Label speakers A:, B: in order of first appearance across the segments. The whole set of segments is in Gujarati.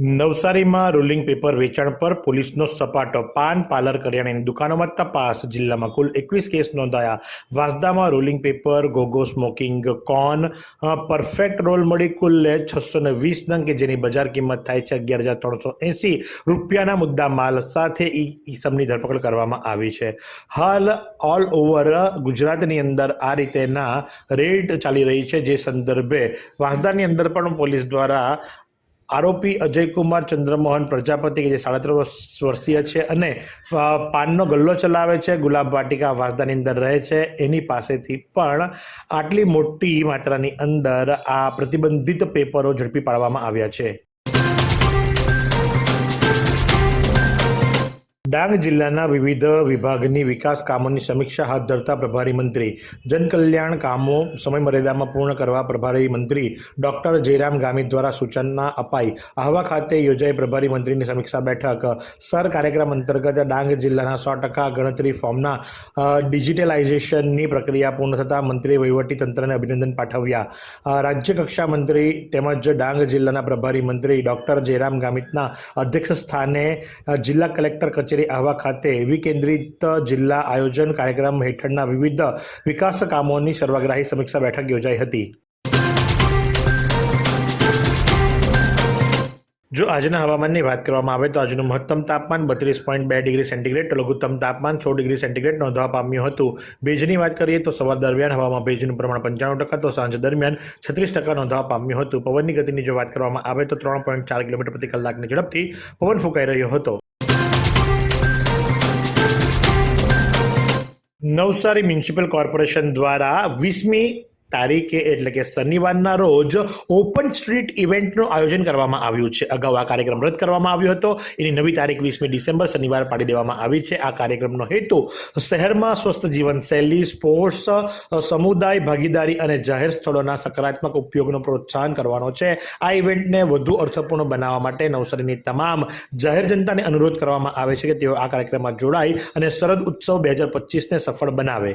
A: નવસારીમાં રોલિંગ પેપર વેચાણ પર પોલીસનો સપાટો પાન. પાર્લર કરિયાણાની દુકાનોમાં તપાસ. જિલ્લામાં કુલ એકવીસ કેસ નોંધાયા. વાંસદામાં rolling paper, Gogo smoking cone perfect roll મળી કુલ છસો ને વીસ નંગ કે જેની બજાર કિંમત થાય છે અગિયાર હજાર ત્રણસો એંસી રૂપિયાના મુદ્દા માલ સાથે ઈસમની ધરપકડ કરવામાં આવી છે. હાલ ઓલ ઓવર ગુજરાતની અંદર આ રીતેના રેડ ચાલી રહી છે. જે સંદર્ભે વાંસદાની અંદર પણ પોલીસ દ્વારા આરોપી અજયકુમાર ચંદ્રમોહન પ્રજાપતિ, કે જે વર્ષ, વર્ષીય છે અને પાનનો ગલ્લો ચલાવે છે, ગુલાબ વાટિકા વાસદાની અંદર રહે છે, એની પાસેથી પણ આટલી મોટી માત્રાની અંદર આ પ્રતિબંધિત પેપરો ઝડપી પાડવામાં આવ્યા છે. ડાંગ જિલ્લાના વિવિધ વિભાગની વિકાસ કામોની સમીક્ષા હાથ ધરતા પ્રભારી મંત્રી, જનકલ્યાણ કામો સમયમર્યાદામાં પૂર્ણ કરવા પ્રભારી મંત્રી ડોક્ટર જયરામ ગામિત દ્વારા સૂચના અપાઈ. આહવા ખાતે યોજાઈ પ્રભારી મંત્રીની સમીક્ષા બેઠક. સર, કાર્યક્રમ અંતર્ગત ડાંગ જિલ્લાના સો ટકા ગણતરી ફોર્મના ડિજિટલાઇઝેશનની પ્રક્રિયા પૂર્ણ થતાં વહીવટી તંત્રને અભિનંદન પાઠવ્યા. રાજ્યકક્ષા રાજ્ય કક્ષા મંત્રી તેમજ ડાંગ જિલ્લાના પ્રભારી મંત્રી ડોક્ટર જયરામ ગામિતના અધ્યક્ષ સ્થાને જિલ્લા કલેક્ટર કચેરી આહવા ખાતે વિકેન્દ્રિત જિલ્લા આયોજન કાર્યક્રમ હેઠળના વિવિધ વિકાસ કામોની સર્વગ્રાહી સમીક્ષા બેઠક યોજાઈ હતી. જો આજના હવામાનની વાત કરવામાં આવે તો આજનું મહત્તમ તાપમાન બત્રીસ પોઈન્ટ બે ડિગ્રી સેન્ટીગ્રેડ, લઘુત્તમ તાપમાન સો ડિગ્રી સેન્ટીગ્રેડ નોંધવા પામ્યું હતું. ભેજની વાત કરીએ તો સવાર દરમિયાન હવામાં ભેજનું પ્રમાણ પંચાણું ટકા તો સાંજ દરમિયાન છત્રીસ ટકા નોંધવા પામ્યું હતું. પવનની ગતિની જો વાત કરવામાં આવે તો ત્રણ પોઈન્ટ ચાર કિલોમીટર પ્રતિ કલાકની ઝડપથી પવન ફૂંકાઈ રહ્યો હતો. નવસારી મ્યુનિસિપલ કોર્પોરેશન દ્વારા વીસમી તારીખે એટલે કે શનિવારના રોજ ઓપન સ્ટ્રીટ ઇવેન્ટનું આયોજન કરવામાં આવ્યું છે. અગાઉ આ કાર્યક્રમ રદ કરવામાં આવ્યો હતો. એની નવી તારીખ વીસમી ડિસેમ્બર શનિવાર પાડી દેવામાં આવી છે. આ કાર્યક્રમનો હેતુ શહેરમાં સ્વસ્થ જીવનશૈલી, સ્પોર્ટ્સ, સમુદાય, ભાગીદારી અને જાહેર સ્થળોના સકારાત્મક ઉપયોગનું પ્રોત્સાહન કરવાનો છે. આ ઇવેન્ટને વધુ અર્થપૂર્ણ બનાવવા માટે નવસારીની તમામ જાહેર જનતાને અનુરોધ કરવામાં આવે છે કે તેઓ આ કાર્યક્રમમાં જોડાય અને શરદ ઉત્સવ બે હજાર પચીસને સફળ બનાવે.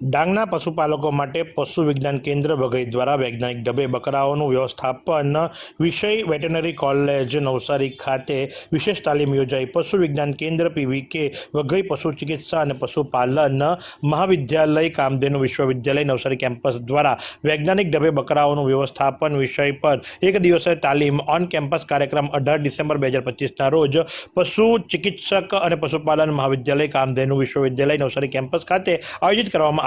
A: ડાંગના પશુપાલકો માટે પશુ વિજ્ઞાન કેન્દ્ર વગેરે દ્વારા વૈજ્ઞાનિક ઢબે બકરાઓનું વ્યવસ્થાપન, વિષય વેટરનરી કોલેજ, નવસારી ખાતે વિશેષ તાલીમ યોજાઈ. પશુ વિજ્ઞાન કેન્દ્ર પીવીકે વઘઈ પશુ ચિકિત્સા અને પશુપાલન મહાવિદ્યાલય કામધેનુ વિશ્વવિદ્યાલય નવસારી કેમ્પસ દ્વારા વૈજ્ઞાનિક ઢબે બકરાઓનું વ્યવસ્થાપન વિષય પર એક દિવસે તાલીમ ઓન કેમ્પસ કાર્યક્રમ અઢાર ડિસેમ્બર બે હજાર પચીસના રોજ પશુ ચિકિત્સક અને પશુપાલન મહાવિદ્યાલય કામધેનુ વિશ્વવિદ્યાલય નવસારી કેમ્પસ ખાતે આયોજિત કરવામાં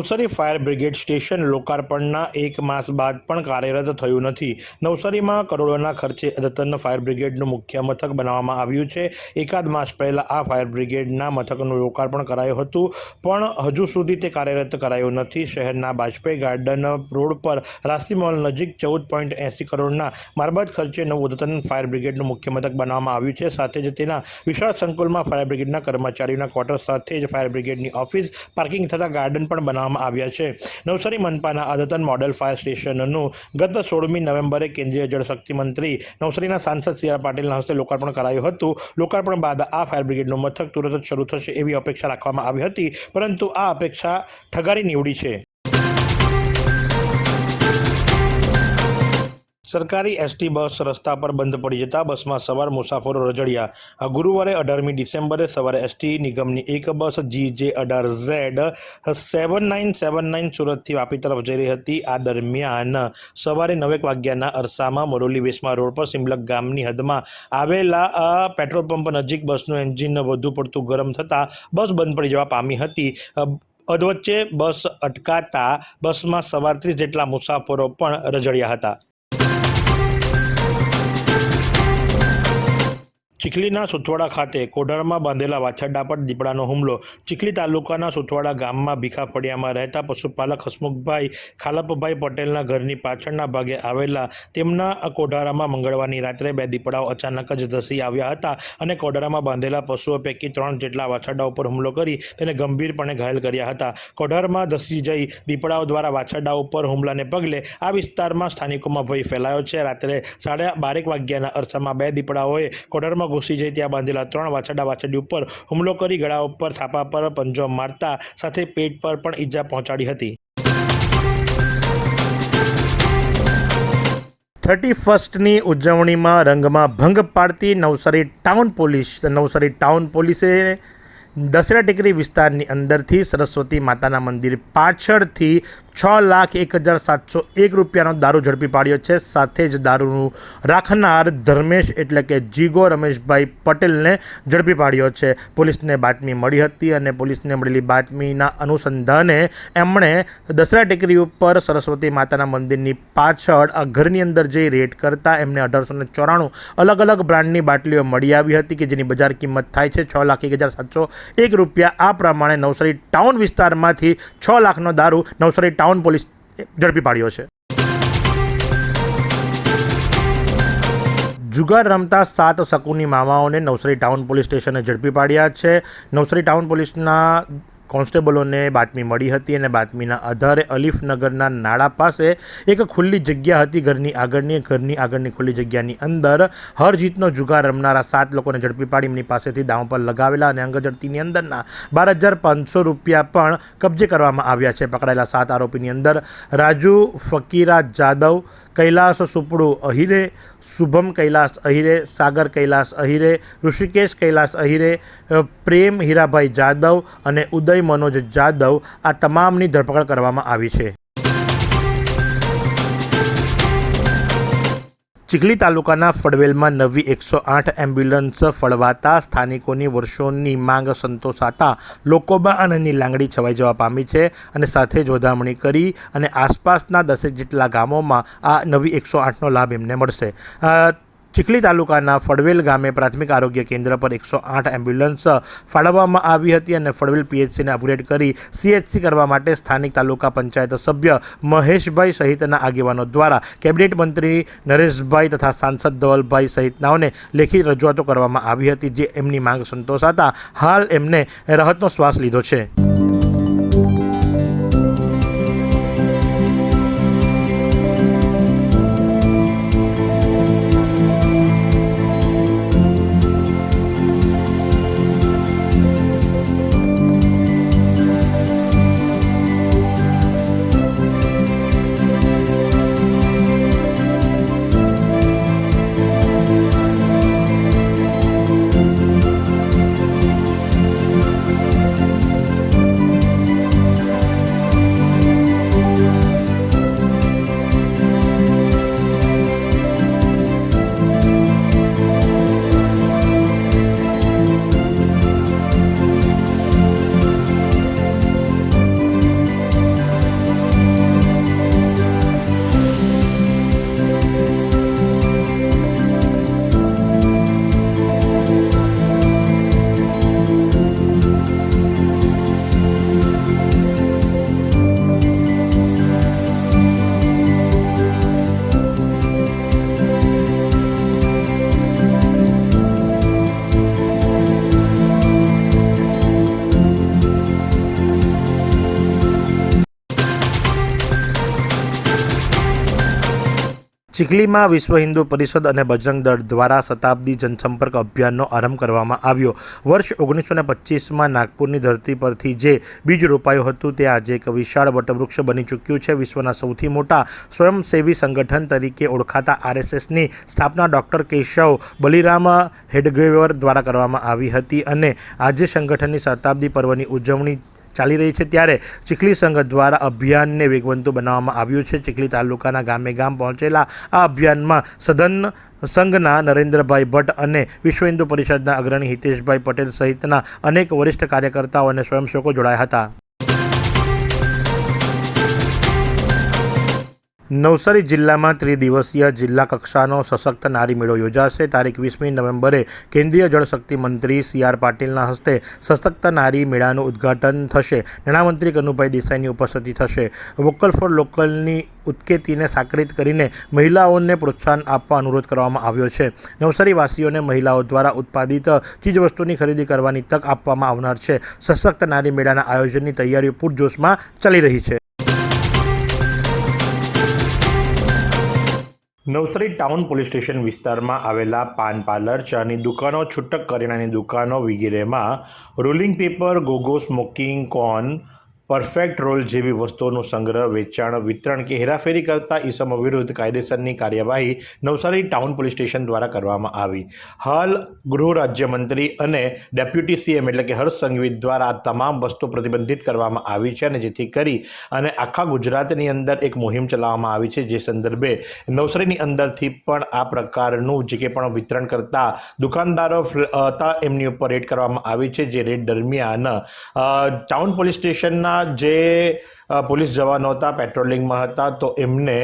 A: Navsari fire brigade station લોકાર્પણના એક માસ બાદ પણ કાર્યરત થયું નથી. નવસારીમાં કરોડોના ખર્ચે અદ્યતન ફાયર બ્રિગેડનું મુખ્ય મથક બનાવવામાં આવ્યું છે. એકાદ માસ પહેલાં આ ફાયર બ્રિગેડના મથકનું લોકાર્પણ કરાયું હતું, પણ હજુ સુધી તે કાર્યરત કરાયું નથી. શહેરના બાજપેયી ગાર્ડન રોડ પર રાસી મોલ નજીક ચૌદ પોઈન્ટ એંસી કરોડના મારબાદ ખર્ચે નવું અદ્યતન ફાયર બ્રિગેડનું મુખ્ય મથક બનાવવામાં આવ્યું છે. સાથે જ તેના વિશાળ સંકુલમાં ફાયર બ્રિગેડના કર્મચારીઓના ક્વાર્ટર સાથે જ ફાયર બ્રિગેડની ઓફિસ, પાર્કિંગ તથા ગાર્ડન પણ બનાવવામાં આવ્યા છે. નવસારી મનપાના અદ્યતન મોડેલ ફાયર સ્ટેશનનું ગત સોળમી નવેમ્બરે કેન્દ્રીય જળશક્તિ મંત્રી નવસારીના સાંસદ સી આર પાટીલના હસ્તે લોકાર્પણ કરાયું હતું. લોકાર્પણ બાદ આ ફાયર બ્રિગેડનું મથક તુરંત જ શરૂ થશે એવી અપેક્ષા રાખવામાં આવી હતી, પરંતુ આ અપેક્ષા ઠગારી નીવડી છે. સરકારી એસટી બસ રસ્તા પર બંધ પડી જતા બસમાં સવાર મુસાફરો રજડ્યા. ગુરુવારે અઢારમી ડિસેમ્બરે સવારે એસટી નિગમની એક બસ જી જે અઢાર Z seven nine seven nine સુરતથી વાપી તરફ જઈ રહી હતી. આ દરમિયાન સવારે નવેક વાગ્યાના અરસામાં મોરોલી વેસમા રોડ પર સિમલક ગામની હદમાં આવેલા પેટ્રોલ પંપ નજીક બસનું એન્જિન વધુ પડતું ગરમ થતાં બસ બંધ પડી જવા પામી હતી. અધવચ્ચે બસ અટકાતા બસમાં સવાર ત્રીસ જેટલા મુસાફરો પણ રજડ્યા હતા. ચીખલીના સુથવાડા ખાતે કોઢરમાં બાંધેલા વાછરડા પર દીપડાનો હુમલો. ચીખલી તાલુકાના સુથવાડા ગામમાં ભીખા ફળિયામાં રહેતા પશુપાલક હસમુખભાઈ ખાલપભાઈ પટેલના ઘરની પાછળના ભાગે આવેલા તેમના કોઢારામાં મંગળવારની રાત્રે બે દીપડાઓ અચાનક જ ધસી આવ્યા હતા અને કોઢારામાં બાંધેલા પશુઓ પૈકી ત્રણ જેટલા વાછરડા ઉપર હુમલો કરી તેને ગંભીરપણે ઘાયલ કર્યા હતા. કોઢારમાં ધસી જઈ દીપડાઓ દ્વારા વાછરડા ઉપર હુમલાને પગલે આ વિસ્તારમાં સ્થાનિકોમાં ભય ફેલાયો છે. રાત્રે સાડા બારેક વાગ્યાના અરસામાં બે દીપડાઓએ કોઢારમાં ઘૂસી જઈ ત્યાં બાંધેલા ત્રણ વાછરડા વાછરડી ઉપર હુમલો કરી ગળા ઉપર થાપા પર પંજો મારતા સાથે પેટ પર પણ ઈજા પહોંચાડી હતી. થર્ટી ફર્સ્ટની ઉજવણીમાં રંગમાં ભંગ પાડતી Navsari town police, Navsari town પોલીસે દસરા ટેકરી વિસ્તારની અંદરથી સરસ્વતી માતાના મંદિર પાછળથી છ લાખ એક હજાર સાતસો એક રૂપિયાનો દારૂ ઝડપી પાડ્યો છે. સાથે જ દારૂનું રાખનાર ધર્મેશ એટલે કે જીગો રમેશભાઈ પટેલને ઝડપી પાડ્યો છે. પોલીસને બાતમી મળી હતી અને પોલીસને મળેલી બાતમીના અનુસંધાને એમણે દસરા ટેકરી ઉપર સરસ્વતી માતાના મંદિરની પાછળ આ ઘરની અંદર જઈ રેડ કરતા એમને અઢારસો ચોરાણું અલગ અલગ બ્રાન્ડની બાટલીઓ મળી આવી હતી કે જેની બજાર કિંમત થાય છે. છ લાખ એક હજાર સાતસો એક રૂપિયા આ પ્રમાણે નવસારી ટાઉન વિસ્તારમાંથી છ લાખનો દારૂ નવસારી ટાઉન પોલીસ ઝડપી પાડ્યો છે. જુગાર રમતા સાત શકુની મામાઓને નવસારી ટાઉન પોલીસ સ્ટેશને ઝડપી પાડ્યા છે. નવસારી ટાઉન પોલીસના કોન્સ્ટેબલોને બાતમી મળી હતી અને બાતમીના આધારે અલીફનગરના નાળા પાસે એક ખુલ્લી જગ્યા હતી ઘરની આગળની. ઘરની આગળની ખુલ્લી જગ્યાની અંદર હરજીતનો જુગાર રમનારા સાત લોકોને ઝડપી પાડી એમની પાસેથી દાવ પર લગાવેલા અને અંગઝડતીની અંદરના બાર હજાર પાંચસો રૂપિયા પણ કબજે કરવામાં આવ્યા છે. પકડાયેલા સાત આરોપીની અંદર રાજુ ફકીરા જાદવ, કૈલાસ સુપડુ અહિરે, શુભમ કૈલાસ અહિરે, સાગર કૈલાસ અહિરે, ઋષિકેશ કૈલાસ અહિરે પ્રેમ હીરાભાઈ જાદવ અને ઉદય મનોજ જાદવ આ તમામની ધરપકડ કરવામાં આવી છે. ચીખલી તાલુકાના ફળવેલમાં નવી એકસો આઠ એમ્બ્યુલન્સ ફળવાતા સ્થાનિકોની વર્ષોની માંગ સંતોષાતા લોકોમાં આનંદની લાંગડી છવાઈ જવા પામી છે અને સાથે જ વધામણી કરી અને આસપાસના દસેક જેટલા ગામોમાં આ નવી એકસો આઠનો લાભ એમને મળશે. ચીખલી તાલુકાના ફળવેલ ગામે પ્રાથમિક આરોગ્ય કેન્દ્ર પર એકસો આઠ એમ્બ્યુલન્સ ફાળવવામાં આવી હતી અને ફળવેલ પીએચસીને અપગ્રેડ કરી સીએચસી કરવા માટે સ્થાનિક તાલુકા પંચાયત સભ્ય મહેશભાઈ સહિતના આગેવાનો દ્વારા કેબિનેટ મંત્રી નરેશભાઈ તથા સાંસદ ધવલભાઈ સહિતનાઓને લેખિત રજૂઆતો કરવામાં આવી હતી, જે એમની માંગ સંતોષાતા હાલ એમને રાહતનો શ્વાસ લીધો છે. ચીખલીમાં વિશ્વ હિન્દુ પરિષદ અને બજરંગ દળ દ્વારા શતાબ્દી જનસંપર્ક અભિયાનનો આરંભ કરવામાં આવ્યો. વર્ષ ઓગણીસો ને પચીસમાં નાગપુરની ધરતી પરથી જે બીજ રોપાયું હતું તે આજે એક વિશાળ વટવૃક્ષ બની ચૂક્યું છે. વિશ્વના સૌથી મોટા સ્વયંસેવી સંગઠન તરીકે ઓળખાતા આરએસએસની સ્થાપના ડૉક્ટર કેશવ બલિરામ હેડગેવર દ્વારા કરવામાં આવી હતી અને આજે સંગઠનની શતાબ્દી પર્વની ઉજવણી ચાલી રહી છે ત્યારે ચીખલી સંઘ દ્વારા અભિયાનને વેગવંતુ બનાવવામાં આવ્યું છે. ચીખલી તાલુકાના ગામે ગામ પહોંચેલા આ અભિયાનમાં સદન સંઘના નરેન્દ્રભાઈ ભટ્ટ અને વિશ્વ હિન્દુ પરિષદના અગ્રણી હિતેશભાઈ પટેલ સહિતના અનેક વરિષ્ઠ કાર્યકર્તાઓ અને સ્વયંસેવકો જોડાયા હતા. નવસારી જિલ્લામાં ત્રિદિવસીય જિલ્લા કક્ષાનો સશક્ત નારી મેળો યોજાશે. તારીખ વીસમી નવેમ્બરે કેન્દ્રીય જળશક્તિ મંત્રી સી આર પાટીલના હસ્તે સશક્ત નારી મેળાનું ઉદ્ઘાટન થશે. નાણામંત્રી કનુભાઈ દેસાઈની ઉપસ્થિતિ થશે. વોકલ ફોર લોકલની ઉત્કેતીને સાકરિત કરીને મહિલાઓને પ્રોત્સાહન આપવા અનુરોધ કરવામાં આવ્યો છે. નવસારીવાસીઓને મહિલાઓ દ્વારા ઉત્પાદિત ચીજવસ્તુની ખરીદી કરવાની તક આપવામાં આવનાર છે. સશક્ત નારી મેળાના આયોજનની તૈયારીઓ પૂરજોશમાં ચાલી રહી છે. નવસારી ટાઉન પોલીસ સ્ટેશન વિસ્તારમાં આવેલા પાન પાર્લર, ચાની દુકાનો, છૂટક કરિયાણાની દુકાનો વગેરેમાં rolling paper, Gogo smoking cone perfect roll જેવી વસ્તુઓનું સંગ્રહ, વેચાણ, વિતરણ કે હેરાફેરી કરતા ઈસમો વિરુદ્ધ કાયદેસરની કાર્યવાહી નવસારી ટાઉન પોલીસ સ્ટેશન દ્વારા કરવામાં આવી. હાલ ગૃહ રાજ્યમંત્રી અને ડેપ્યુટી સીએમ એટલે કે હર્ષ સંઘવી દ્વારા આ તમામ વસ્તુ પ્રતિબંધિત કરવામાં આવી છે અને જેથી કરી અને આખા ગુજરાતની અંદર એક મુહિમ ચલાવવામાં આવી છે. જે સંદર્ભે નવસારીની અંદરથી પણ આ પ્રકારનું જે કે પણ વિતરણ કરતા દુકાનદારો હતા એમની ઉપર રેડ કરવામાં આવી છે. જે રેડ દરમિયાન ટાઉન પોલીસ સ્ટેશનના જે પોલીસ જવાનો હતા પેટ્રોલિંગમાં હતા, તો એમને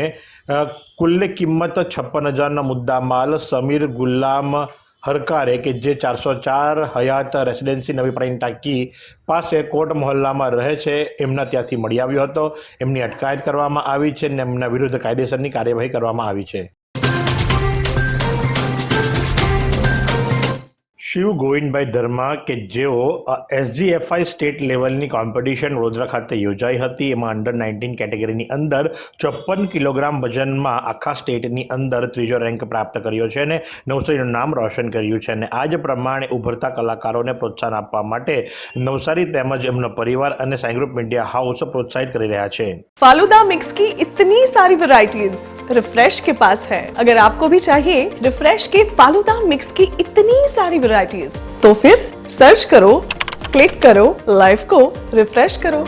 A: કુલની કિંમત છપ્પન હજારના મુદ્દા માલ સમીર ગુલામ હરકારે, કે જે ચારસો ચાર હયાત રેસિડેન્સી નવી પ્રાઇન ટાંકી પાસે કોટ મહોલ્લામાં રહે છે, એમના ત્યાંથી મળી આવ્યો હતો. એમની અટકાયત કરવામાં આવી છે અને એમના વિરુદ્ધ કાયદેસરની કાર્યવાહી કરવામાં આવી છે. શિવ ગોવિંદભાઈ ધર્મા કે જેઓ એસજીએફઆઈ સ્ટેટ લેવલની કોમ્પિટિશન વડોદરા ખાતે યોજાઈ હતી એમાં અંડર નાઇન્ટીન કેટેગરીની અંદર ચોપન કિલોગ્રામ વજનમાં આખા સ્ટેટની અંદર ત્રીજો રેન્ક પ્રાપ્ત કર્યો છે અને નવસારીનું નામ રોશન કર્યું છે અને આ જ પ્રમાણે ઉભરતા કલાકારોને પ્રોત્સાહન આપવા માટે નવસારી તેમજ એમનો પરિવાર અને સાઈ ગ્રુપ મીડિયા હાઉસ પ્રોત્સાહિત કરી રહ્યા છે
B: फालूदा मिक्स की इतनी सारी वैरायटीज रिफ्रेश के पास है अगर आपको भी चाहिए रिफ्रेश के फालूदा मिक्स की इतनी सारी वैरायटीज तो फिर सर्च करो क्लिक करो लाइफ को रिफ्रेश करो